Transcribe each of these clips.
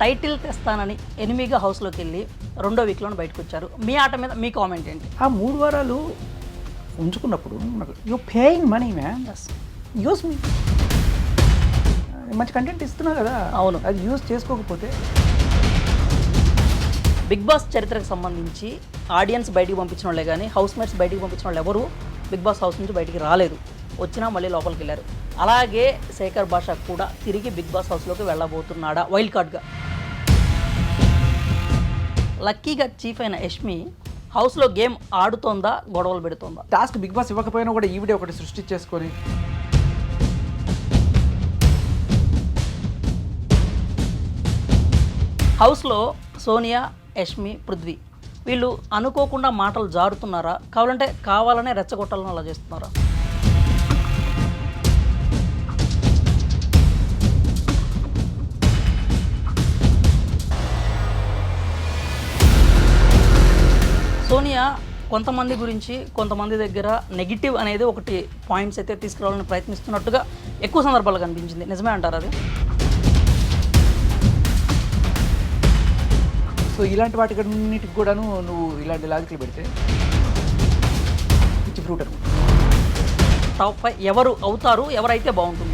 Title తెస్తానని ఎనిమిగా హౌస్లోకి వెళ్ళి రెండో వీక్లోనే బయటకు వచ్చారు మీ ఆట మీద మీ కామెంట్ ఏంటి? ఆ మూడు వారాలు ఉంచుకున్నప్పుడు you paying money ma'am use మీ మంచి కంటెంట్ ఇస్తున్నా కదా. అవును. అది యూస్ చేసుకోకపోతే. బిగ్ బాస్ చరిత్రకు సంబంధించి ఆడియన్స్ బయటికి పంపించిన వాళ్ళే కానీ హౌస్ మేట్స్ బయటికి పంపించిన వాళ్ళు ఎవరు బిగ్ బాస్ హౌస్ నుంచి బయటికి రాలేదు. వచ్చినా మళ్ళీ లోపలికి వెళ్ళారు. అలాగే శేఖర్ భాష కూడా తిరిగి బిగ్ బాస్ హౌస్లోకి వెళ్ళబోతున్నాడా? వైల్డ్ కార్డ్గా లక్కీగా చీఫ్ అయిన యష్మి హౌస్లో గేమ్ ఆడుతోందా గొడవలు పెడుతోందా? టాస్క్ బిగ్ బాస్ ఇవ్వకపోయినా కూడా ఈవిడే ఒకటి సృష్టించేసుకొని హౌస్లో సోనియా యష్మి పృథ్వీ వీళ్ళు అనుకోకుండా మాటలు జారుతున్నారా? కావాలంటే కావాలనే రెచ్చగొట్టాలని అలా చేస్తున్నారా? సోనియా కొంతమంది గురించి కొంతమంది దగ్గర నెగిటివ్ అనేది ఒకటి పాయింట్స్ అయితే తీసుకురావాలని ప్రయత్నిస్తున్నట్టుగా ఎక్కువ సందర్భాలు కనిపించింది. నిజమే అంటారు అది? సో ఇలాంటి వాటికన్నిటికి కూడాను నువ్వు ఇలాంటి లాజిక్లు పెడితే పిచ్చి ఫ్రూట్ అనుకుంటా. టాప్ ఫైవ్ ఎవరు అవుతారు ఎవరైతే బాగుంటుంది?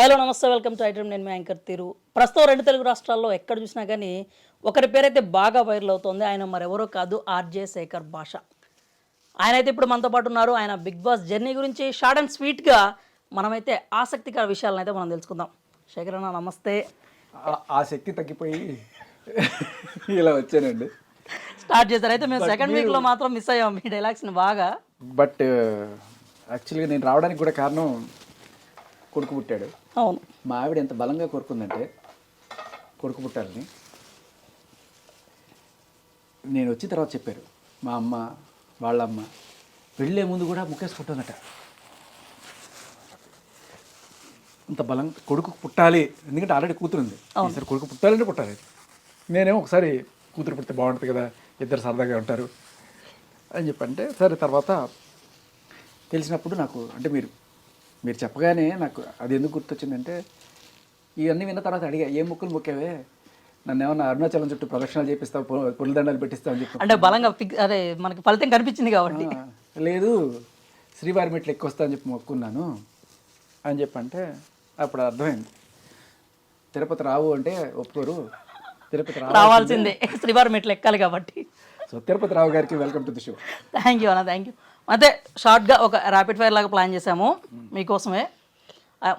హలో నమస్తే వెల్కమ్ టు ఐటమ్. నేను మీ యాంకర్ తీరు. ప్రస్తుతం రెండు తెలుగు రాష్ట్రాల్లో ఎక్కడ చూసినా కానీ ఒకరి పేరైతే బాగా వైరల్ అవుతుంది. ఆయన మరెవరో కాదు ఆర్జే శేఖర్ భాష. ఆయన అయితే ఇప్పుడు మనతో పాటు ఉన్నారు. ఆయన బిగ్ బాస్ జర్నీ గురించి షార్ట్ అండ్ స్వీట్గా మనమైతే ఆసక్తికర విషయాలను అయితే మనం తెలుసుకుందాం. శేఖర్ అన్న నమస్తే. ఆ- శక్తి తగ్గిపోయి ఇలా వచ్చానండి. స్టార్ట్ చేశారు. అయితే మేము సెకండ్ వీక్లో మాత్రం మిస్ అయ్యాం మీ డైలాగ్స్ని బాగా. బట్ యాక్చువల్గా నేను రావడానికి కూడా కారణం కొడుకు పుట్టాడు. అవును. మా ఆవిడ ఎంత బలంగా కోరుకుందంటే కొడుకు పుట్టాలని నేను వచ్చిన తర్వాత చెప్పారు. మా అమ్మ వాళ్ళ అమ్మ వెళ్ళే ముందు కూడా ముక్కేసుకుంటుందట అంత బలం కొడుకు పుట్టాలి ఎందుకంటే ఆల్రెడీ కూతురు ఉంది ఈసారి కొడుకు పుట్టాలంటే పుట్టాలి. నేనేమో ఒకసారి కూతురు పుడితే బాగుంటుంది కదా ఇద్దరు సరదాగా ఉంటారు అని చెప్పంటే సరే తర్వాత తెలిసినప్పుడు నాకు అంటే మీరు మీరు చెప్పగానే నాకు అది ఎందుకు గుర్తొచ్చిందంటే ఇవన్నీ విన్న తర్వాత అడిగా ఏ ముక్కులు మొక్కావే? నన్ను ఏమన్నా అరుణాచలం చుట్టూ ప్రదక్షిణలు చేపిస్తావు పొ- పొరుల దండాలు పెట్టిస్తావు అని చెప్పి. అంటే బలంగా అదే మనకి ఫలితం కనిపించింది కాబట్టి. లేదు శ్రీవారి మెట్లు ఎక్కువ వస్తా అని చెప్పి మొక్కున్నాను. అని చెప్పంటే అప్పుడు అర్థమైంది. తిరుపతి రావు అంటే ఒప్పుకోరు. తిరుపతి రావు రావాల్సిందే. శ్రీవారి మెట్లు ఎక్కాలి కాబట్టి. సో తిరుపతి రావు గారికి welcome to the show. Thank you అన్న థ్యాంక్ యూ అదే షార్ట్గా ఒక ర్యాపిడ్ ఫైర్ లాగా ప్లాన్ చేసాము మీకోసమే.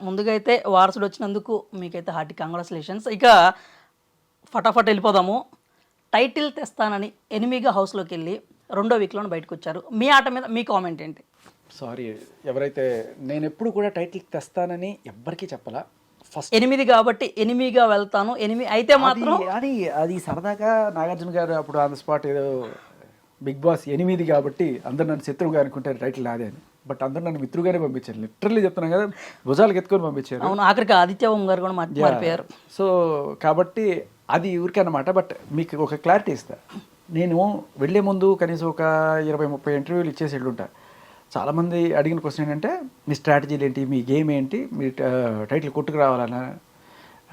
ముందుగా అయితే వారసుడు వచ్చినందుకు మీకైతే హార్టీ కంగ్రాచులేషన్స్ ఇక ఫటాఫట్ వెళ్ళిపోదాము. టైటిల్ తెస్తానని ఎనిమిగా హౌస్లోకి వెళ్ళి రెండో వీక్లోనే బయటకు వచ్చారు. మీ ఆట మీద మీ కామెంట్ ఏంటి? సారీ ఎవరైతే నేను ఎప్పుడు కూడా టైటిల్ తెస్తానని ఎవ్వరికీ చెప్పలా. ఫస్ట్ ఎనిమిది కాబట్టి ఎనిమిగా వెళ్తాను. ఎనిమిది అయితే మాత్రం అది అది సరదాగా నాగార్జున గారు అప్పుడు ఆన్ ద స్పాట్ ఏదో బిగ్ బాస్ ఎనిమిది కాబట్టి అందరు నన్ను శత్రువుగా అనుకుంటారు టైటిల్ అదే అని. బట్ అందరు నన్ను మిత్రుగానే పంపించారు. లిటరల్లీ చెప్తున్నాను కదా భుజాలకు ఎత్తుకొని పంపించారు. అవును ఆఖరికి ఆదిత్య ఓం గారు కూడా మారి- మారిపోయారు. సో కాబట్టి అది ఊరికే అనమాట బట్ మీకు ఒక క్లారిటీ ఇస్తా. నేను వెళ్ళే ముందు కనీసం ఒక ఇరవై ముప్పై ఇంటర్వ్యూలు ఇచ్చేసి వెళ్ళుంటా. చాలామంది అడిగిన క్వశ్చన్ ఏంటంటే మీ స్ట్రాటజీలు ఏంటి మీ గేమ్ ఏంటి మీ టైటిల్ కొట్టుకు రావాలన్నా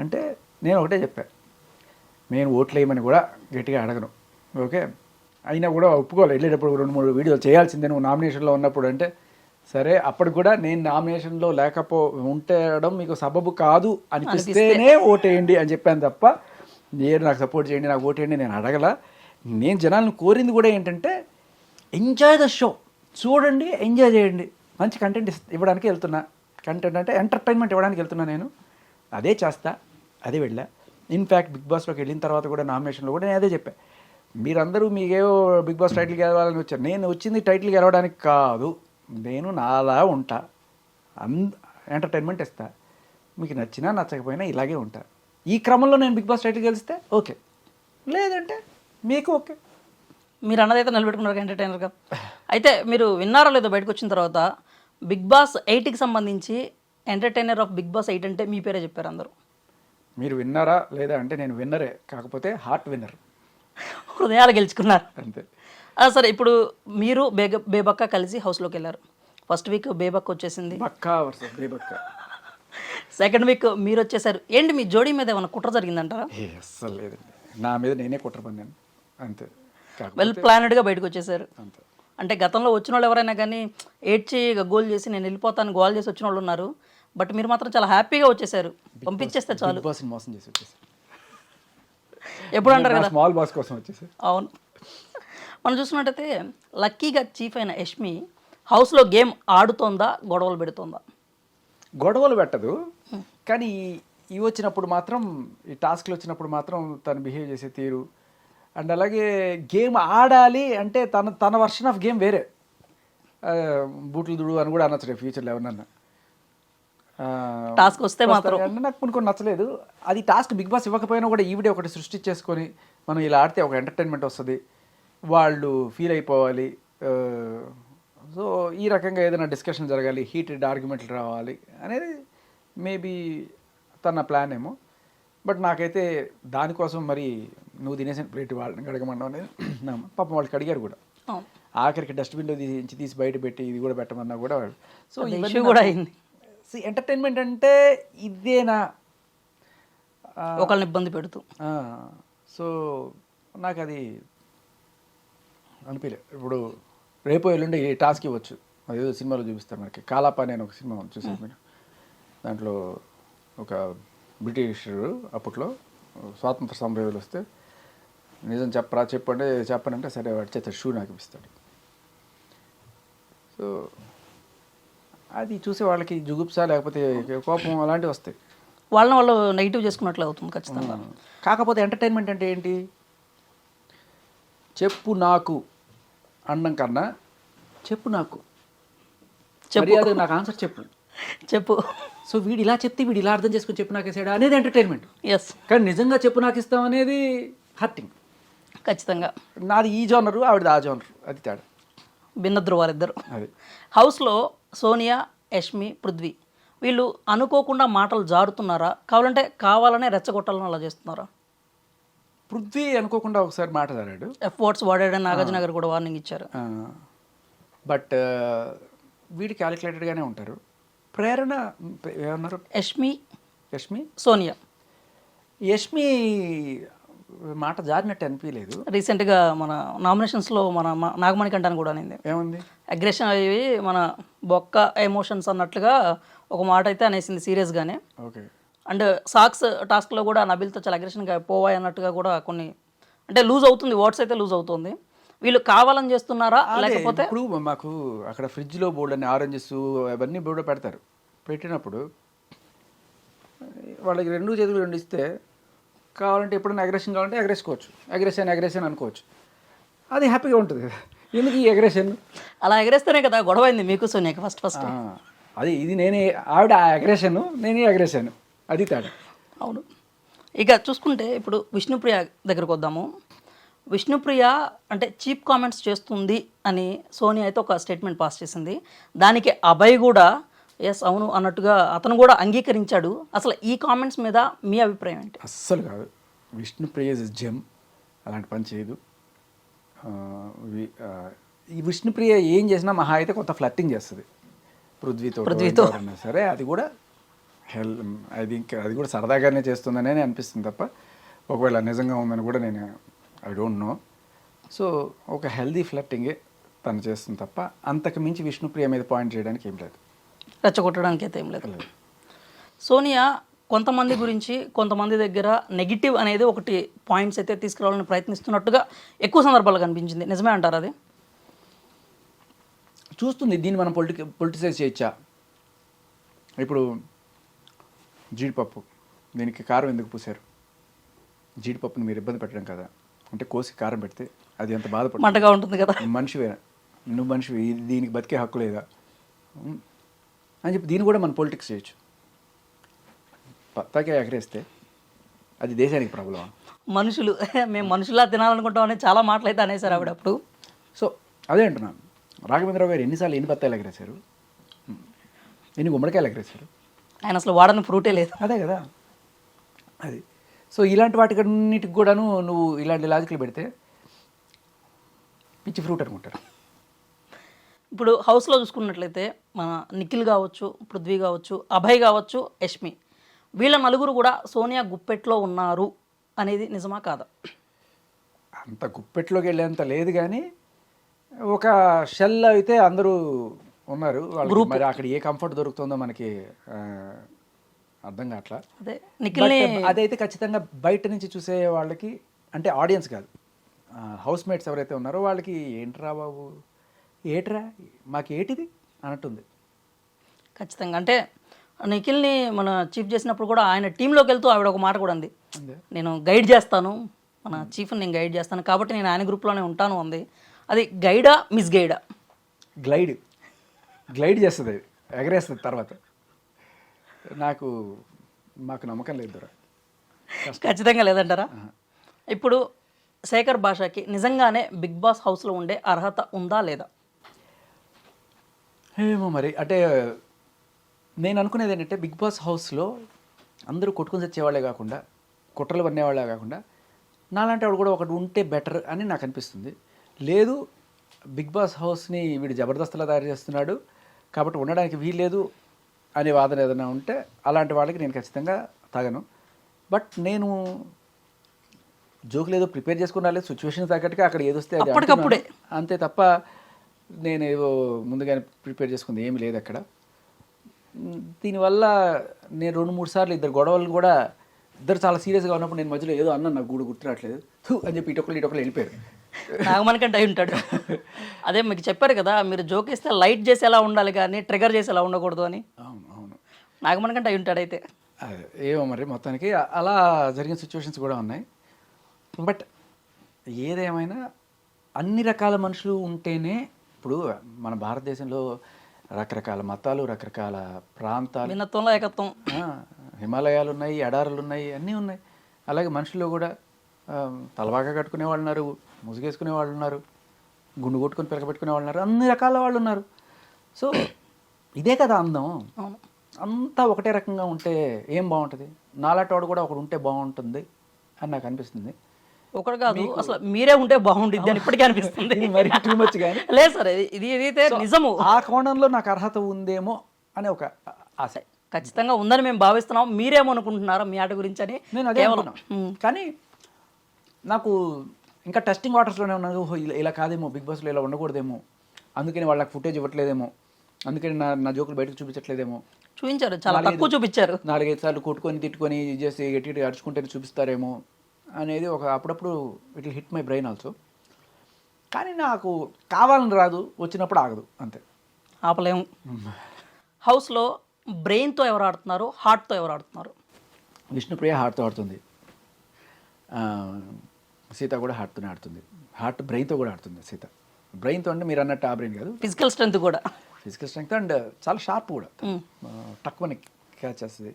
అంటే నేను ఒకటే చెప్పాను నేను ఓట్లు వేయమని కూడా గట్టిగా అడగను. ఓకే అయినా కూడా ఒప్పుకోవాలి వెళ్ళేటప్పుడు రెండు మూడు వీడియోలు చేయాల్సిందే. నువ్వు నామినేషన్లో ఉన్నప్పుడు అంటే సరే అప్పటికి కూడా నేను నామినేషన్లో లేకపో ఉండడం మీకు సబబు కాదు. అనిపిస్తేనే ఓటేయండి అని చెప్పాను తప్ప నేను నాకు సపోర్ట్ చేయండి నాకు ఓటేయండి నేను అడగల. నేను జనాలను కోరింది కూడా ఏంటంటే ఎంజాయ్ ద షో చూడండి ఎంజాయ్ చేయండి. మంచి కంటెంట్ ఇవ్వడానికి వెళ్తున్నా. కంటెంట్ అంటే ఎంటర్టైన్మెంట్ ఇవ్వడానికి వెళ్తున్నా నేను. అదే చేస్తా అదే వెళ్ళా. ఇన్ఫ్యాక్ట్ బిగ్ బాస్లోకి వెళ్ళిన తర్వాత కూడా నామినేషన్లో కూడా నేను అదే చెప్పా. మీరందరూ మీకేవో బిగ్ బాస్ టైటిల్ గెలవాలని వచ్చారు. నేను వచ్చింది టైటిల్ గెలవడానికి కాదు. నేను నాలా ఉంటా. అంద ఎంటర్టైన్మెంట్ ఇస్తా. మీకు నచ్చినా నచ్చకపోయినా ఇలాగే ఉంటా. ఈ క్రమంలో నేను బిగ్ బాస్ టైటిల్ గెలిస్తే ఓకే. లేదంటే మీకు ఓకే. మీరు అన్నదైతే నిలబెట్టుకున్నారు ఎంటర్టైనర్గా అయితే మీరు విన్నారో లేదో బయటకు వచ్చిన తర్వాత బిగ్ బాస్ ఎయిట్కి సంబంధించి entertainer of Bigg Boss eight అంటే మీ పేరే చెప్పారు అందరూ. మీరు విన్నారా లేదా అంటే నేను విన్నరే. కాకపోతే హార్ట్ విన్నర్. హృదయాలు గెలుచుకున్నారు. అంతే. సరే ఇప్పుడు మీరు బేగ బేబక్క కలిసి హౌస్లోకి వెళ్ళారు. ఫస్ట్ వీక్ బేబక్క వచ్చేసింది. Bakka versus Bebakka. Second week మీరు వచ్చేసారు. ఏంటి మీ జోడీ మీద ఏమైనా కుట్ర జరిగిందంటారా? ఏ అస్సలు లేదండి. నా మీద నేనే కుట్ర పొందాను అంతే. కాకపోతే వెల్ ప్లానెడ్గా బయటకు వచ్చేసారు. అంతే. అంటే గతంలో వచ్చిన వాళ్ళు ఎవరైనా కానీ ఏడ్చి గోల్ చేసి నేను వెళ్ళిపోతాను గోల్ చేసి వచ్చిన వాళ్ళు ఉన్నారు. బట్ మీరు మాత్రం చాలా హ్యాపీగా వచ్చేసారు. పంపించేస్తే చాలు. బాస్ని మోసం చేసి వచ్చేసి ఎప్పుడు అంటారు కదా? స్మాల్ బాస్ కోసం వచ్చేసి. అవును. మనం చూసినట్టయితే లక్కీగా చీఫ్ అయిన యష్మి హౌస్లో గేమ్ ఆడుతోందా గొడవలు పెడుతోందా? గొడవలు పెట్టదు. కానీ ఇవి వచ్చినప్పుడు మాత్రం ఈ టాస్క్లు వచ్చినప్పుడు మాత్రం తను బిహేవ్ చేసే తీరు. అండ్ అలాగే గేమ్ ఆడాలి అంటే తన తన వర్షన్ ఆఫ్ గేమ్ వేరే. బూట్లు దుడు అని కూడా అనొచ్చు ఫ్యూచర్లో ఎవరన్నా ఆ, టాస్క్ వస్తే మాత్రం. నాకు కొన్ని కొన్ని నచ్చలేదు. అది టాస్క్ బిగ్ బాస్ ఇవ్వకపోయినా కూడా ఈవిడే ఒకటి సృష్టించేసుకొని మనం ఇలా ఆడితే ఒక ఎంటర్టైన్మెంట్ వస్తుంది. వాళ్ళు ఫీల్ అయిపోవాలి. సో ఈ రకంగా ఏదైనా డిస్కషన్ జరగాలి హీటెడ్ ఆర్గ్యుమెంట్లు రావాలి అనేది మేబీ తన ప్లాన్ ఏమో. బట్ నాకైతే దానికోసం మరి నువ్వు తినేసిన ప్లేట్ వాళ్ళని కడగమన్నావు అనేది పాపం వాళ్ళకి అడిగారు కూడా. ఆఖరికి డస్ట్బిన్లో తీసి తీసి బయట పెట్టి ఇది కూడా పెట్టమన్నా కూడా సో ఇవన్నీ కూడా అయింది. ఎంటర్టైన్మెంట్ అంటే ఇదేనా? ఒకళ్ళని ఇబ్బంది పెడుతూ. సో నాకు అది అనిపించలే ఇప్పుడు రేపు ఎల్లుండి టాస్క్ ఇవ్వచ్చు. అదేదో సినిమాలో చూపిస్తారు మనకి. కాలాపాని అని ఒక సినిమా చూసారు మీరు. దాంట్లో ఒక బ్రిటిషరు అప్పట్లో స్వాతంత్ర సంభ్రవేలు వస్తే నిజం చెప్పరా చెప్పండి చెప్పనంటే సరే వాడి చేత షూ నాకు ఇప్పిస్తాడు. సో అది చూసే వాళ్ళకి జుగుప్స లేకపోతే కోపం అలాంటివి వస్తాయి. వాళ్ళని వాళ్ళు నెగిటివ్ చేసుకున్నట్లు అవుతుంది ఖచ్చితంగా. కాకపోతే ఎంటర్టైన్మెంట్ అంటే ఏంటి? చెప్పు నాకు అనడం కన్నా చెప్పు నాకు. చెప్పు. నాకు ఆన్సర్ చెప్పు. చెప్పు. సో వీడు ఇలా చెప్తే వీడు ఇలా అర్థం చేసుకుని చెప్పు నాకు వేసాడు అనేది ఎంటర్టైన్మెంట్ ఎస్ కానీ నిజంగా చెప్పు నాకు ఇస్తాం అనేది హర్టింగ్ ఖచ్చితంగా. నాది ఈ జోనరు ఆవిడది ఆ జోనరు అది తేడా. భిన్న ధృవాలిద్దరు అది హౌస్లో సోనియా యష్మి పృథ్వీ. వీళ్ళు అనుకోకుండా మాటలు జారుతున్నారా? కావాలంటే కావాలనే రెచ్చగొట్టాలని అలా చేస్తున్నారా? పృథ్వీ అనుకోకుండా ఒకసారి మాట జారాడు. ఎఫ్ వర్డ్స్ వాడాడని నాగార్జున గారు కూడా వార్నింగ్ ఇచ్చారు. బట్ వీడు క్యాలిక్యులేటెడ్గానే ఉంటారు. ప్రేరణ ఏమన్నారు? యష్మి. యష్మి? సోనియా. యష్మి మాట జారినట్టు అనిపించలేదు రీసెంట్గా మన నామినేషన్స్లో మన మ- నాగమణి కంటాను కూడా అనింది. ఏముంది? అగ్రెషన్ అయ్యి మన బొక్క ఎమోషన్స్ అన్నట్లుగా ఒక మాట అయితే అనేసింది సీరియస్గానే ఓకే. అండ్ సాక్స్ టాస్క్లో కూడా నబిల్తో చాలా అగ్రెషన్గా పోవాయి అన్నట్టుగా కూడా కొన్ని అంటే లూజ్ అవుతుంది వర్డ్స్ అయితే లూజ్ అవుతుంది. వీళ్ళు కావాలని చేస్తున్నారా? లేకపోతే ఇప్పుడు మాకు అక్కడ ఫ్రిడ్జ్లో బోర్డు అని ఆరెంజెస్ అవన్నీ బోర్డు పెడతారు. పెట్టినప్పుడు వాళ్ళకి రెండు చేతులు రెండు ఇస్తే కావాలంటే ఎప్పుడైనా అగ్రెషన్ కావాలంటే అగ్రెసుకోవచ్చు అగ్రెషన్ అగ్రెషన్ అనుకోవచ్చు. అది హ్యాపీగా ఉంటుంది కదా. ఎందుకు ఈ అగ్రెషన్ అలా ఎగరేస్తేనే కదా గొడవ అయింది మీకు సోనియాకి ఫస్ట్ ఫస్ట్ అది ఇది నేనే ఆవిడ ఆ అగ్రెషన్ నేనే అగ్రెషన్ అది తేడా. అవును. ఇక చూసుకుంటే ఇప్పుడు విష్ణుప్రియ దగ్గరకు వద్దాము. విష్ణుప్రియ అంటే చీప్ కామెంట్స్ చేస్తుంది అని సోనియా అయితే ఒక స్టేట్మెంట్ పాస్ చేసింది. దానికి అభయ్ కూడా ఎస్ అవును అన్నట్టుగా అతను కూడా అంగీకరించాడు. అసలు ఈ కామెంట్స్ మీద మీ అభిప్రాయం ఏంటి? అస్సలు కాదు. విష్ణు ప్రియజ్ జెమ్ అలాంటి పని చేయదు. ఈ విష్ణుప్రియ ఏం చేసినా మహా అయితే కొంత ఫ్లట్టింగ్ చేస్తుంది. పృథ్వీతో పృథ్వీతో. సరే అది కూడా హెల్ ఐ థింక్ అది కూడా సరదాగానే చేస్తుందనే అనిపిస్తుంది తప్ప ఒకవేళ నిజంగా ఉందని కూడా నేను ఐ డోంట్ నో. సో ఒక హెల్దీ ఫ్లట్టింగే తను చేస్తుంది తప్ప అంతకు మించి విష్ణుప్రియ మీద పాయింట్ చేయడానికి ఏం లేదు. రెచ్చగొట్టడానికి అయితే ఏం లేదు. సోనియా కొంతమంది గురించి కొంతమంది దగ్గర నెగిటివ్ అనేది ఒకటి పాయింట్స్ అయితే తీసుకురావాలని ప్రయత్నిస్తున్నట్టుగా ఎక్కువ సందర్భాలు కనిపించింది. నిజమే అంటారు అది? చూస్తుంది దీన్ని మనం పొలిటి పొలిటిసైజ్ చేయొచ్చా? ఇప్పుడు జీడిపప్పు దీనికి కారం ఎందుకు పూసారు జీడిపప్పుని మీరు ఇబ్బంది పెట్టడం కదా. అంటే కోసి కారం పెడితే అది ఎంత బాధపడుతుంది? మంటగా ఉంటుంది కదా. మనిషివే నువ్వు మనిషివి దీనికి బతికే హక్కు లేదా? అని చెప్పి దీన్ని కూడా మనం పొలిటిక్స్ చేయొచ్చు. పత్తాకే ఎగరేస్తే అది దేశానికి ప్రాబ్లమా మనుషులు మేము మనుషులా తినాలనుకుంటాం అనే చాలా మాటలు అయితే అనేసారు ఆవిడ అప్పుడు. సో అదే అంటున్నాను రాఘవేంద్రరావు గారు ఎన్నిసార్లు ఎన్ని బత్తాయిలు ఎగరేశారు. ఎన్ని గుమ్మడికాయలు ఎగరేశారు? ఆయన అసలు వాడని ఫ్రూటే లేదు. అదే కదా. అది. సో ఇలాంటి వాటికన్నిటికి కూడాను నువ్వు ఇలాంటి లాజిక్లు పెడితే పిచ్చి ఫ్రూట్ అనుకుంటారు. ఇప్పుడు హౌస్లో చూసుకున్నట్లయితే మన నిఖిల్ కావచ్చు పృథ్వీ కావచ్చు అభయ్ కావచ్చు యష్మి. వీళ్ళ నలుగురు కూడా సోనియా గుప్పెట్లో ఉన్నారు అనేది నిజమా కాదా? అంత గుప్పెట్లోకి వెళ్ళేంత లేదు కానీ ఒక షెల్ అయితే అందరూ ఉన్నారు. వాళ్ళకి మరి అక్కడ ఏ కంఫర్ట్ దొరుకుతుందో మనకి అర్థం కావట్లా? అదైతే ఖచ్చితంగా బయట నుంచి చూసే వాళ్ళకి అంటే ఆడియన్స్ కాదు. హౌస్ మేట్స్ ఎవరైతే ఉన్నారో వాళ్ళకి ఏంట్రా బాబు? ఏట్రా? మాకు ఏటిది? అన్నట్టుంది. ఖచ్చితంగా. అంటే నిఖిల్ని మన చీఫ్ చేసినప్పుడు కూడా ఆయన టీంలోకి వెళ్తూ ఆవిడ ఒక మాట కూడా ఉంది అంతే. నేను గైడ్ చేస్తాను. మన చీఫ్ని నేను గైడ్ చేస్తాను. కాబట్టి నేను ఆయన గ్రూప్లోనే ఉంటాను ఉంది అది గైడా మిస్ గైడా? గ్లైడ్. గ్లైడ్ చేస్తుంది. అది ఎగరేస్తుంది తర్వాత. నాకు మాకు నమ్మకం లేదు దొర. ఖచ్చితంగా లేదంటారా? ఇప్పుడు శేఖర్ భాషకి నిజంగానే బిగ్ బాస్ హౌస్లో ఉండే అర్హత ఉందా లేదా? ఏమో మరి. అంటే నేను అనుకునేది ఏంటంటే బిగ్ బాస్ హౌస్లో అందరూ కొట్టుకుని తెచ్చేవాళ్ళే కాకుండా కుట్రలు పన్నేవాళ్ళే కాకుండా నాలాంటి వాడు కూడా ఒకటి ఉంటే బెటర్ అని నాకు అనిపిస్తుంది. లేదు బిగ్ బాస్ హౌస్ని వీడు జబర్దస్త్లా తయారు చేస్తున్నాడు కాబట్టి ఉండడానికి వీల్లేదు అనే వాదన ఏదైనా ఉంటే అలాంటి వాళ్ళకి నేను ఖచ్చితంగా తాగను. బట్ నేను జోకులు ఏదో ప్రిపేర్ చేసుకుని రాలేదు సిచ్యువేషన్ తగ్గట్టుగా అక్కడ ఏదొస్తే అది. అంతే తప్ప నేను ఏదో ముందుగానే ప్రిపేర్ చేసుకుంది ఏమీ లేదు అక్కడ. దీనివల్ల నేను రెండు మూడు సార్లు ఇద్దరు గొడవలు కూడా ఇద్దరు చాలా సీరియస్గా ఉన్నప్పుడు నేను మధ్యలో ఏదో అన్నా నాకు గూడు గుర్తురాట్లేదు థూ అని చెప్పి ఇటొకరు ఇటొకరు వెళ్ళిపోయారు. నాగమణికంటే అయి ఉంటాడు. అదే మీకు చెప్పారు కదా మీరు జోక్ ఇస్తే లైట్ చేసి ఎలా ఉండాలి కానీ ట్రిగర్ చేసి ఎలా ఉండకూడదు అని. అవును అవును. నాగమణికంటే అయి ఉంటాడు అయితే. ఏమో మరి మొత్తానికి అలా జరిగిన సిచ్యువేషన్స్ కూడా ఉన్నాయి. బట్ ఏదేమైనా అన్ని రకాల మనుషులు ఉంటేనే ఇప్పుడు మన భారతదేశంలో రకరకాల మతాలు రకరకాల ప్రాంతాలు. భిన్నత్వంలో ఏకత్వం. హిమాలయాలు ఉన్నాయి ఎడారులు ఉన్నాయి అన్నీ ఉన్నాయి. అలాగే మనుషుల్లో కూడా ఆ, తలబాగా కట్టుకునే వాళ్ళు ఉన్నారు ముసుగేసుకునే వాళ్ళు ఉన్నారు గుండు కొట్టుకొని పిలకబెట్టుకునే వాళ్ళు ఉన్నారు అన్ని రకాల వాళ్ళు ఉన్నారు. సో ఇదే కదా అందం. అంతా ఒకటే రకంగా ఉంటే ఏం బాగుంటుంది? నాలాంటి వాడు కూడా ఒకడు ఉంటే బాగుంటుంది అని నాకు అనిపిస్తుంది. ఒకటి కాదు అసలు మీరే ఉంటే బాగుండిద్ది అని ఇప్పటికీ అనిపిస్తుంది. మరి too much గానీ. లేదు సార్ ఇది ఇదైతే నిజము. ఆ కోణంలో నాకు అర్హత ఉందేమో అనే ఒక ఆశ. ఖచ్చితంగా ఉందని మేము భావిస్తున్నాం. మీరేమనుకుంటున్నారా మీ ఆట గురించి అని? నేను అదే కానీ నాకు ఇంకా టెస్టింగ్ వాటర్స్లోనే ఉన్నాను ఓహో ఇలా కాదేమో బిగ్ బాస్లో ఇలా ఉండకూడదేమో. అందుకని వాళ్ళకి ఫుటేజ్ ఇవ్వట్లేదేమో. అందుకని నా నా జోకులు బయటకు చూపించట్లేదేమో. చూపించారు చాలా తక్కువ చూపించారు. నాలుగైదు సార్లు కొట్టుకొని తిట్టుకొని ఇది చేసి గట్టి గట్టి అరుచుకుంటే చూపిస్తారేమో. అనేది ఒక అప్పుడప్పుడు it hit my brain also. కానీ నాకు కావాలని రాదు వచ్చినప్పుడు ఆగదు అంతే. ఆపలేము. హౌస్లో బ్రెయిన్తో ఎవరు ఆడుతున్నారు హార్ట్తో ఎవరు ఆడుతున్నారు? విష్ణుప్రియ హార్ట్తో ఆడుతుంది. సీత కూడా హార్ట్తోనే ఆడుతుంది. హార్ట్ బ్రెయిన్తో కూడా ఆడుతుంది సీత. బ్రెయిన్తో అంటే మీరు అన్నట్టు ఆ బ్రెయిన్ కాదు. ఫిజికల్ స్ట్రెంత్ కూడా. ఫిజికల్ స్ట్రెంగ్త్ అండ్ చాలా షార్ప్ కూడా. తక్కువని క్యాచ్ చేస్తుంది.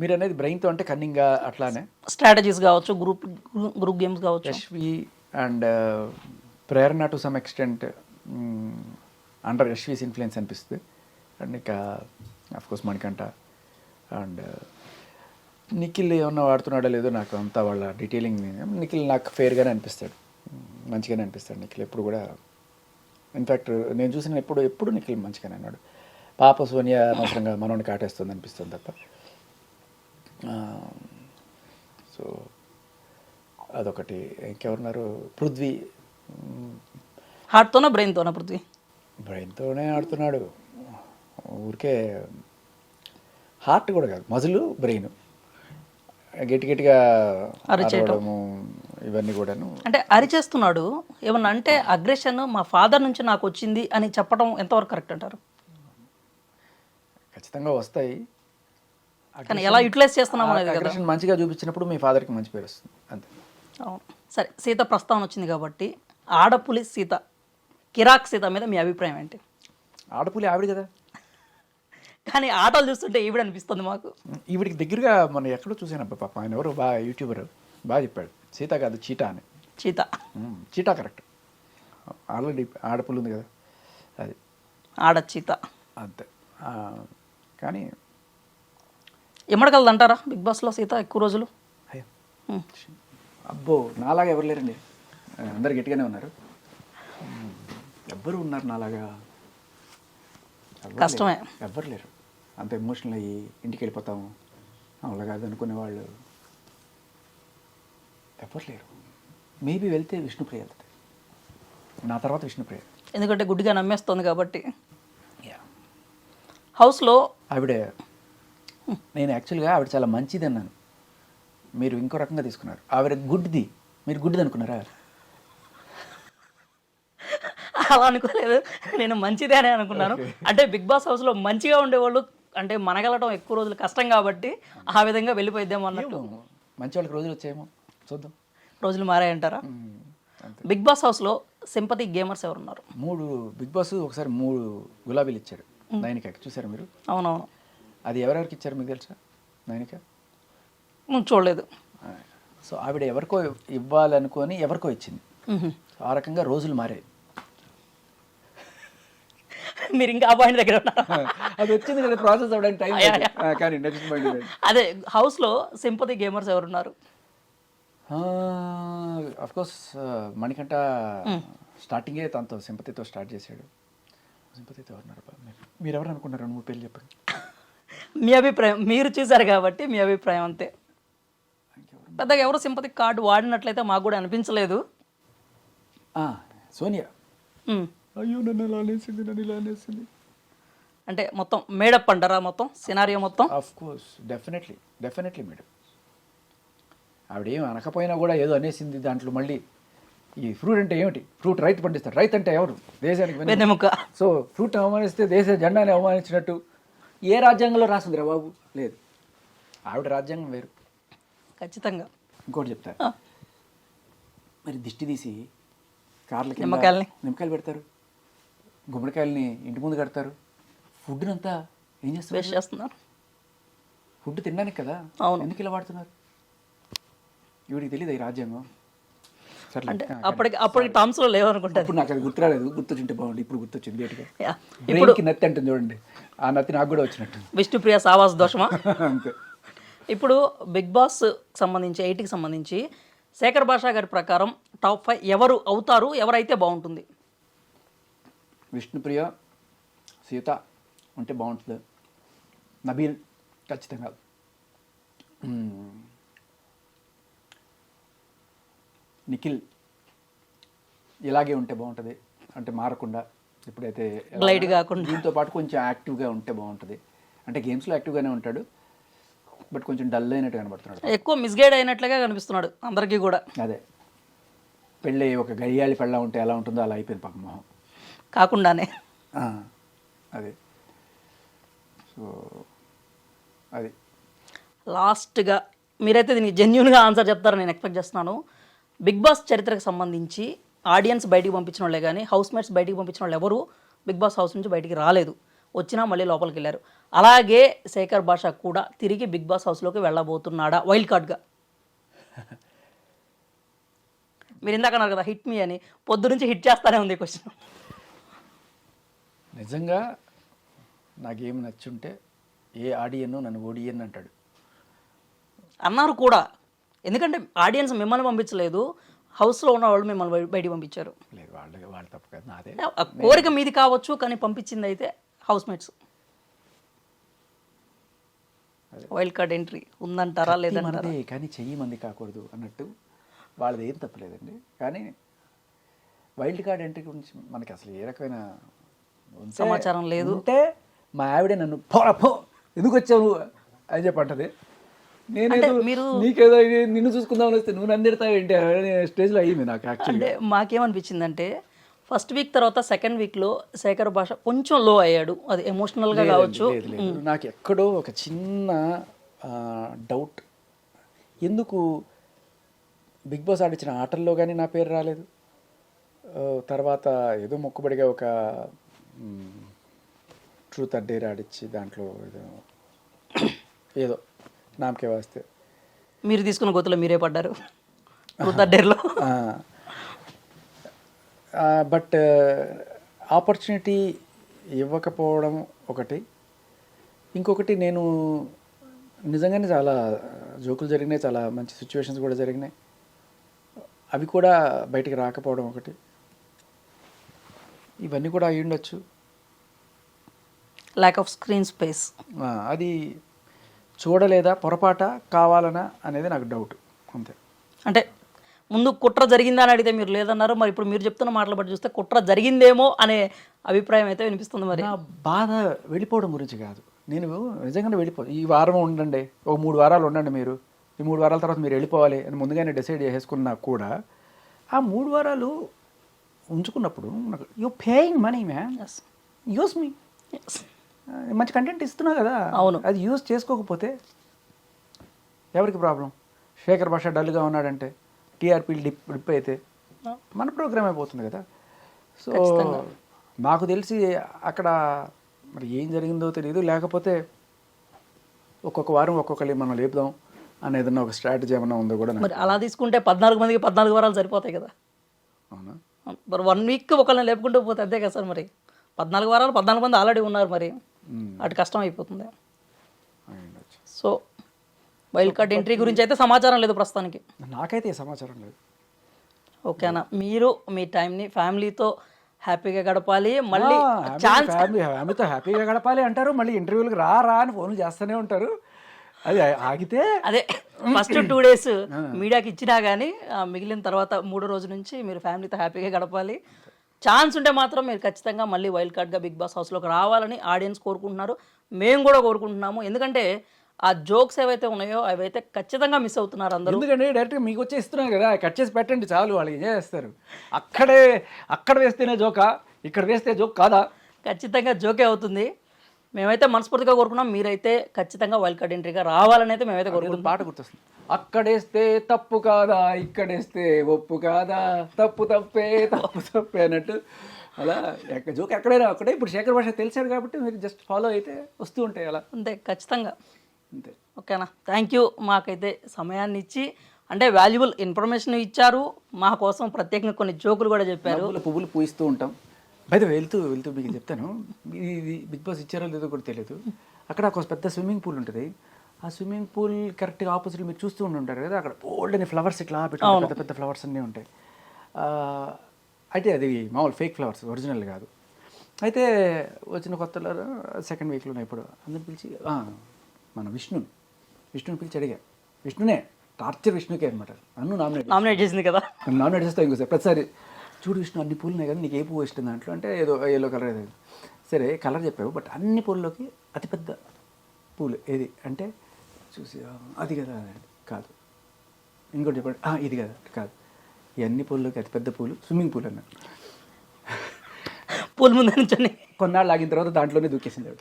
మీరు అనేది బ్రెయిన్తో అంటే కన్నింగ్గా అట్లానే. స్ట్రాటజీస్ కావచ్చు గ్రూప్ గ్రూప్ గేమ్స్ కావచ్చు. Yashvi and Prerana to some extent under Yashvi's influence అనిపిస్తుంది. అండ్ ఇక కోర్స్ మణికంఠ అండ్ నిఖిల్ ఏమన్నా వాడుతున్నాడో లేదో నాకు అంతా వాళ్ళ డీటెయిలింగ్ నిఖిల్ నాకు ఫేర్గానే అనిపిస్తాడు. మంచిగానే అనిపిస్తాడు నిఖిల్. ఎప్పుడు కూడా ఇన్ఫ్యాక్ట్ నేను చూసిన ఎప్పుడు ఎప్పుడు నిఖిల్ మంచిగానే అన్నాడు పాప సోనియా అనవసరంగా మనోని కాటేస్తుంది అనిపిస్తుంది తప్ప. సో అదొకటి. ఇంకెవరున్నారు? పృథ్వీ. హార్ట్తోనా బ్రెయిన్తోనా పృథ్వీ? బ్రెయిన్తోనే ఆడుతున్నాడు. ఊరికే హార్ట్ కూడా కాదు మజులు బ్రెయిన్. గట్టి గట్టిగా అరిచేయటం. అరవడము ఇవన్నీ కూడాను. అంటే అరిచేస్తున్నాడు. ఏమన్నా అంటే అగ్రెషన్ మా ఫాదర్ నుంచి నాకు వచ్చింది అని చెప్పడం ఎంతవరకు కరెక్ట్ అంటారు? ఖచ్చితంగా వస్తాయి. కానీ ఎలా యూటిలైజ్ చేస్తున్నాం అనేది మంచిగా చూపించినప్పుడు మీ ఫాదర్కి మంచి పేరు వస్తుంది అంతే. అవును. సరే సీత ప్రస్తావన వచ్చింది కాబట్టి ఆడపులి సీత కిరాక్ సీత మీద మీ అభిప్రాయం ఏంటి? ఆడపులి ఆవిడ కదా. కానీ ఆటలు చూస్తుంటే ఈవిడ అనిపిస్తుంది మాకు ఈవిడికి దగ్గరగా మనం ఎక్కడో చూసాను పాప ఆయన ఎవరు బాగా యూట్యూబర్ బాగా చెప్పాడు. సీత కాదు చీటా అని. చీత. చీటా కరెక్ట్. ఆల్రెడీ ఆడపుల్లి ఉంది కదా అది. ఆడ చీత. అంతే. కానీ ఎమ్మడగలదు అంటారా బిగ్ బాస్లో సీత ఎక్కువ రోజులు. అబ్బో నాలాగా ఎవరు లేరండి? అందరు గట్టిగానే ఉన్నారు. ఎవ్వరు ఉన్నారు నాలాగా? ఎవ్వరు కష్టమే. ఎవ్వరు లేరు. అంత ఎమోషనల్ అయ్యి ఇంటికి వెళ్ళిపోతాము. అలా కాదు అనుకునే వాళ్ళు ఎవ్వరు లేరు. మేబీ వెళ్తే విష్ణుప్రియ వెళ్తుంది నా తర్వాత విష్ణుప్రియ. ఎందుకంటే గుడ్డిగా నమ్మేస్తుంది కాబట్టి. యా హౌస్లో ఆవిడ నేను యాక్చువల్గా ఆవిడ చాలా మంచిది అన్నాను. మీరు ఇంకో రకంగా తీసుకున్నారు. ఆవిడ గుడ్ది. మీరు గుడ్డిది అనుకున్నారా? అలా అనుకోలేదు. నేను మంచిదే అని అనుకున్నాను. అంటే బిగ్ బాస్ హౌస్లో మంచిగా ఉండేవాళ్ళు అంటే మనగలటం ఎక్కువ రోజులు కష్టం కాబట్టి ఆ విధంగా వెళ్ళిపోయిద్దాం అన్నట్టు. మంచి వాళ్ళకి రోజులు వచ్చాయేమో. చూద్దాం. రోజులు మారాయంటారా? బిగ్ బాస్ హౌస్లో సింపతి గేమర్స్ ఎవరున్నారు? మూడు బిగ్ బాస్ ఒకసారి మూడు గులాబీలు ఇచ్చారు. నైనిక చూసారు మీరు? అవునవును. అది ఎవరెవరికి ఇచ్చారు మీకు తెలుసా? నైనిక? చూడలేదు. సో ఆవిడ ఎవరికో ఇవ్వాలనుకొని ఎవరికో ఇచ్చింది. ఆ రకంగా రోజులు మారాయి. మీరు ఇంకా ఆ పాయింట్ దగ్గర అది వచ్చింది కదా ప్రాసెస్ అవ్వడానికి టైం. కానీ నెక్స్ట్ మైండ్ అదే హౌస్లో సింపతి గేమర్స్ ఎవరున్నారు? అఫ్ కోర్స్ మణికంఠ స్టార్టింగే తనతో సింపతితో స్టార్ట్ చేశాడు. సింపతితో ఎవరున్నారు మీరు ఎవరు అనుకున్నారు రెండు మూడు పేర్లు చెప్పండి. మీ అభిప్రాయం మీరు చూసారు కాబట్టి మీ అభిప్రాయం అంతే. పెద్దగా ఎవరు సింపతి కార్డు వాడినట్లయితే మాకు కూడా అనిపించలేదు. ఆ, సోనియా. అయ్యో నన్ను ఇలా అనేసింది నన్ను ఇలా అనేసింది. అంటే మొత్తం మేడప్ అంటారా మొత్తం సినారియో మొత్తం? Of course definitely definitely madam ఆవిడ ఏం అనకపోయినా కూడా ఏదో అనేసింది దాంట్లో మళ్ళీ ఈ ఫ్రూట్ అంటే ఏమిటి? ఫ్రూట్ రైతు పండిస్తారు రైతు అంటే ఎవరు? దేశానికి సో ఫ్రూట్ అవమానిస్తే దేశ జెండాని అవమానించినట్టు ఏ రాజ్యాంగంలో రాసిందిరా బాబు? లేదు. ఆవిడ రాజ్యాంగం వేరు. ఖచ్చితంగా. ఇంకోటి చెప్తా. ఆ. మరి దిష్టి తీసి కార్లకి నిమ్మకాయల్ని? నిమ్మకాయలు పెడతారు. గుమ్మడికాయలని ఇంటి ముందు కడతారు. ఫుడ్నంతా ఏం చేస్తారు? వేస్ట్ చేస్తున్నారు. ఫుడ్ తినడానికి కదా? అవును. ఎందుకు ఇలా వాడుతున్నారు? ఇవిడికి తెలియదు ఈ రాజ్యాంగం. అంటే అప్పటికి అప్పటికి లేవనుకుంటుంది ఇప్పుడు నాకు అది గుర్తురాలేదు. గుర్తొచ్చింటే బాగుంది ఇప్పుడు గుర్తొచ్చింది నత్తి అంటుంది చూడండి. ఆ నత్తి నాకు కూడా వచ్చినట్టు విష్ణుప్రియ సావాస్ దోషమా? అంతే. ఇప్పుడు బిగ్ బాస్ సంబంధించి ఎయిట్కి సంబంధించి శేఖర్ భాషా గారి ప్రకారం టాప్ ఫైవ్ ఎవరు అవుతారు ఎవరైతే బాగుంటుంది? విష్ణుప్రియ సీత ఉంటే బాగుంటుంది. నబీల్ ఖచ్చితంగా. నిఖిల్ ఇలాగే ఉంటే బాగుంటుంది. అంటే మారకుండా. ఇప్పుడైతే ఉన్నాడో, కాకుండా. దీంతో పాటు కొంచెం యాక్టివ్గా ఉంటే బాగుంటుంది. అంటే గేమ్స్లో యాక్టివ్గానే ఉంటాడు బట్ కొంచెం డల్ అయినట్టు కనబడుతున్నాడు. ఎక్కువ మిస్గైడ్ అయినట్లుగా కనిపిస్తున్నాడు అందరికీ కూడా. అదే. పెళ్ళి ఒక గయ్యాళి పెళ్ళ ఉంటే ఎలా ఉంటుందో అలా అయిపోయింది పాపం మొహం. కాకుండానే. అదే. సో అది. లాస్ట్గా మీరైతే దీనికి జెన్యున్గా ఆన్సర్ చెప్తారని నేను ఎక్స్పెక్ట్ చేస్తున్నాను. బిగ్ బాస్ చరిత్రకు సంబంధించి ఆడియన్స్ బయటికి పంపించిన వాళ్ళే కానీ హౌస్ మేట్స్ బయటికి పంపించిన వాళ్ళు ఎవరు బిగ్ బాస్ హౌస్ నుంచి బయటికి రాలేదు. వచ్చినా మళ్ళీ లోపలికి వెళ్ళారు. అలాగే శేఖర్ భాష కూడా తిరిగి బిగ్ బాస్ హౌస్లోకి వెళ్ళబోతున్నాడా? వైల్డ్ కార్డ్గా మీరు ఇందాక అన్నారు కదా హిట్ మీ అని. పొద్దు నుంచి హిట్ చేస్తానే ఉంది క్వశ్చన్ నిజంగా నాకేం నచ్చుంటే ఏ ఆడియన్ నన్ను ఓడియన్ అంటాడు అన్నారు కూడా. ఎందుకంటే ఆడియన్స్ మిమ్మల్ని పంపించలేదు. హౌస్లో ఉన్న వాళ్ళు మిమ్మల్ని బయ- బయటికి పంపించారు. లేదు వాళ్ళ వాళ్ళ తప్పు కాదు నాదే. కోరిక మీది కావచ్చు కానీ పంపించింది అయితే house mates wild card entry ఉందంటారా లేదంటారా? కానీ చెయ్యి మంది కాకూడదు అన్నట్టు వాళ్ళది ఏం తప్పలేదండి కానీ వైల్డ్ కార్డ్ ఎంట్రీ గురించి మనకి అసలు ఏ రకమైన సమాచారం లేదు. ఉంటే మా ఆవిడే నన్ను పో ఎందుకు వచ్చావు నువ్వు?" అని చెప్పి అంటది. నేనేదో మీరు- నీకేదో నిన్ను చూసుకుందామని వస్తే నువ్వు నన్ను తిడతావు ఏంటి? స్టేజ్లో అయ్యింది నాకు యాక్చువల్లీ అంటే మాకేమనిపించిందంటే ఫస్ట్ వీక్ తర్వాత సెకండ్ వీక్లో శేఖర్ భాష కొంచెం లో అయ్యాడు. అది ఎమోషనల్గా కావచ్చు. నాకు ఎక్కడో ఒక చిన్న డౌట్ ఎందుకు బిగ్ బాస్ ఆడిచిన ఆటల్లో కానీ నా పేరు రాలేదు. తర్వాత ఏదో మొక్కుబడిగా ఒక ట్రూత్ అర్ డేర్ ఆడిచ్చి దాంట్లో ఏదో ఏదో నామకే వాస్తే. మీరు తీసుకున్న గొత్తులో మీరే పడ్డారు. బట్ ఆపర్చునిటీ ఇవ్వకపోవడం ఒకటి. ఇంకొకటి నేను నిజంగానే చాలా జోకులు జరిగినాయి చాలా మంచి సిచ్యువేషన్స్ కూడా జరిగినాయి. అవి కూడా బయటికి రాకపోవడం ఒకటి. ఇవన్నీ కూడా అయి ఉండొచ్చు ల్యాక్ ఆఫ్ స్క్రీన్ స్పేస్ అది చూడలేదా పొరపాట కావాలనా అనేది నాకు డౌట్ అంతే. అంటే ముందు కుట్ర జరిగిందా అని అడిగితే మీరు లేదన్నారు మరి ఇప్పుడు మీరు చెప్తున్న మాటలు బట్టి చూస్తే కుట్ర జరిగిందేమో అనే అభిప్రాయం అయితే వినిపిస్తుంది మరి. నా బాధ వెళ్ళిపోవడం గురించి కాదు. నేను నిజంగానే వెళ్ళిపో ఈ వారం ఉండండి ఒక మూడు వారాలు ఉండండి మీరు. ఈ మూడు వారాల తర్వాత మీరు వెళ్ళిపోవాలి అని ముందుగానే డిసైడ్ చేసుకున్నా కూడా ఆ మూడు వారాలు ఉంచుకున్నప్పుడు నాకు you paying money man. Use me. మంచి కంటెంట్ ఇస్తున్నా కదా అవును. అది యూస్ చేసుకోకపోతే ఎవరికి ప్రాబ్లం శేఖర్ భాష డల్గా ఉన్నాడంటే టీఆర్పీ డిప్ డిప్ అయితే మన ప్రోగ్రామ్ అయిపోతుంది కదా. సో నాకు తెలిసి అక్కడ మరి ఏం జరిగిందో తెలియదు. లేకపోతే ఒక్కొక్క వారం ఒక్కొక్కరి మనం లేపుదాం అని ఏదన్నా ఒక స్ట్రాటజీ ఏమన్నా ఉందో కూడా మరి అలా తీసుకుంటే పద్నాలుగు మందికి పద్నాలుగు వారాలు సరిపోతాయి కదా. అవునా? మరి వన్ వీక్ ఒకళ్ళని లేపుకుంటూ పోతే అంతే కదా సార్ మరి. పద్నాలుగు వారాలు పద్నాలుగు మంది ఆల్రెడీ ఉన్నారు మరి. అటు కష్టం అయిపోతుంది. సో వైల్డ్ కార్డ్ ఎంట్రీ గురించి అయితే సమాచారం లేదు ప్రస్తుతానికి. నాకైతే సమాచారం లేదు. ఓకేనా? మీరు మీ టైంని ఫ్యామిలీతో హ్యాపీగా గడపాలి. మళ్ళీ ఛాన్స్ ఫ్యామిలీ ఫ్యామిలీతో హ్యాపీగా గడపాలి అంటారు. మళ్ళీ ఇంటర్వ్యూలకు రా రా అని ఫోన్లు చేస్తూనే ఉంటారు. అది ఆగితే అదే ఫస్ట్ టూ డేస్ మీడియాకి ఇచ్చినా కానీ మిగిలిన తర్వాత మూడో రోజు నుంచి మీరు ఫ్యామిలీతో హ్యాపీగా గడపాలి. ఛాన్స్ ఉంటే మాత్రం మీరు ఖచ్చితంగా మళ్ళీ వైల్డ్ కార్డ్గా బిగ్ బాస్ హౌస్లోకి రావాలని ఆడియన్స్ కోరుకుంటున్నారు. మేము కూడా కోరుకుంటున్నాము. ఎందుకంటే ఆ జోక్స్ ఏవైతే ఉన్నాయో అవైతే ఖచ్చితంగా మిస్ అవుతున్నారు అందరూ. ఎందుకంటే డైరెక్ట్ మీకు వచ్చే ఇస్తున్నాను కదా కట్ చేసి పెట్టండి చాలు వాళ్ళు ఏం చేస్తారు. అక్కడే అక్కడ వేస్తేనే జోకా ఇక్కడ వేస్తే జోక్ కాదా? ఖచ్చితంగా జోకే అవుతుంది. మేమైతే మనస్ఫూర్తిగా కోరుకున్నాం. మీరైతే ఖచ్చితంగా వైల్డ్ కార్డ్ ఎంట్రీగా రావాలని అయితే మేమైతే కోరుకుంటున్నాం. పాట గుర్తొస్తుంది. అక్కడేస్తే తప్పు కాదా ఇక్కడేస్తే ఒప్పు కాదా తప్పు తప్పే తప్పు తప్పే అన్నట్టు. అలా ఎక్క- జోక్ ఎక్కడైనా అక్కడే ఇప్పుడు శేఖర్ భాష తెలిసాడు కాబట్టి మీరు జస్ట్ ఫాలో అయితే వస్తూ ఉంటాయి అలా. అంతే ఖచ్చితంగా. అంతే. ఓకేనా? థ్యాంక్ యూ మాకైతే సమయాన్ని ఇచ్చి అంటే వాల్యుబుల్ ఇన్ఫర్మేషన్ ఇచ్చారు. మా కోసం ప్రత్యేకంగా కొన్ని జోకులు కూడా చెప్పారు. పువ్వులు పూయిస్తూ ఉంటాం. అయితే వెళ్తూ వెళ్తూ మీకు చెప్తాను. ఇది బిగ్ బాస్ ఇచ్చారో లేదో కూడా తెలియదు. అక్కడ ఒక పెద్ద స్విమ్మింగ్ పూల్ ఉంటుంది. ఆ స్విమ్మింగ్ పూల్ కరెక్ట్గా ఆపోజిట్ మీరు చూస్తూ ఉండి ఉంటారు కదా అక్కడ ఓల్డ్ అని ఫ్లవర్స్ ఇట్లా పెట్టుకుంటారు పెద్ద పెద్ద ఫ్లవర్స్ అన్నీ ఉంటాయి. అయితే అది మామూలు ఫేక్ ఫ్లవర్స్ ఒరిజినల్ కాదు. అయితే వచ్చిన కొత్తలో సెకండ్ వీక్లో ఇప్పుడు అందరిని పిలిచి "ఆ, మన విష్ణుని విష్ణుని పిలిచి అడిగా. విష్ణునే టార్చర్ విష్ణుకే అనమాట నన్ను నామినేట్ నామినేట్ చేసింది కదా. నామినేట్ చేస్తా ఇంకోసారి ప్రతిసారి చూడు విష్ణు అన్ని పూలు ఉన్నాయి కదా నీకు ఏ పువ్వు ఇష్టం దాంట్లో? అంటే ఏదో ఎల్లో కలర్ ఏదో. సరే కలర్ చెప్పావు బట్ అన్ని పూల్లోకి అతిపెద్ద పూలు ఏది? అంటే చూసి "ఆ, అది కదా కాదు. ఇంకోటి చెప్పండి. "ఆ, ఇది కదా కాదు. ఈ అన్ని పూల్లోకి అతిపెద్ద పూలు స్విమ్మింగ్ పూల్ అన్నారు. పూల ముందు నుంచొని. కొన్నాళ్ళు ఆగిన తర్వాత దాంట్లోనే దూకేసింది ఆవిడ.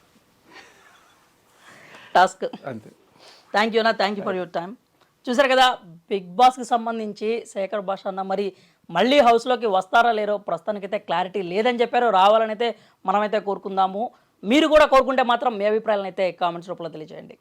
టాస్క్. అంతే. థ్యాంక్ యూ నా thank you for your time చూసారు కదా బిగ్ బాస్కి సంబంధించి శేఖర్ భాష అన్న మరి మళ్ళీ హౌస్లోకి వస్తారా లేరో ప్రస్తుతానికైతే క్లారిటీ లేదని చెప్పారు. రావాలని అయితే మనమైతే కోరుకుందాము. మీరు కూడా కోరుకుంటే మాత్రం మీ అభిప్రాయాలను అయితే కామెంట్స్ రూపంలో తెలియజేయండి.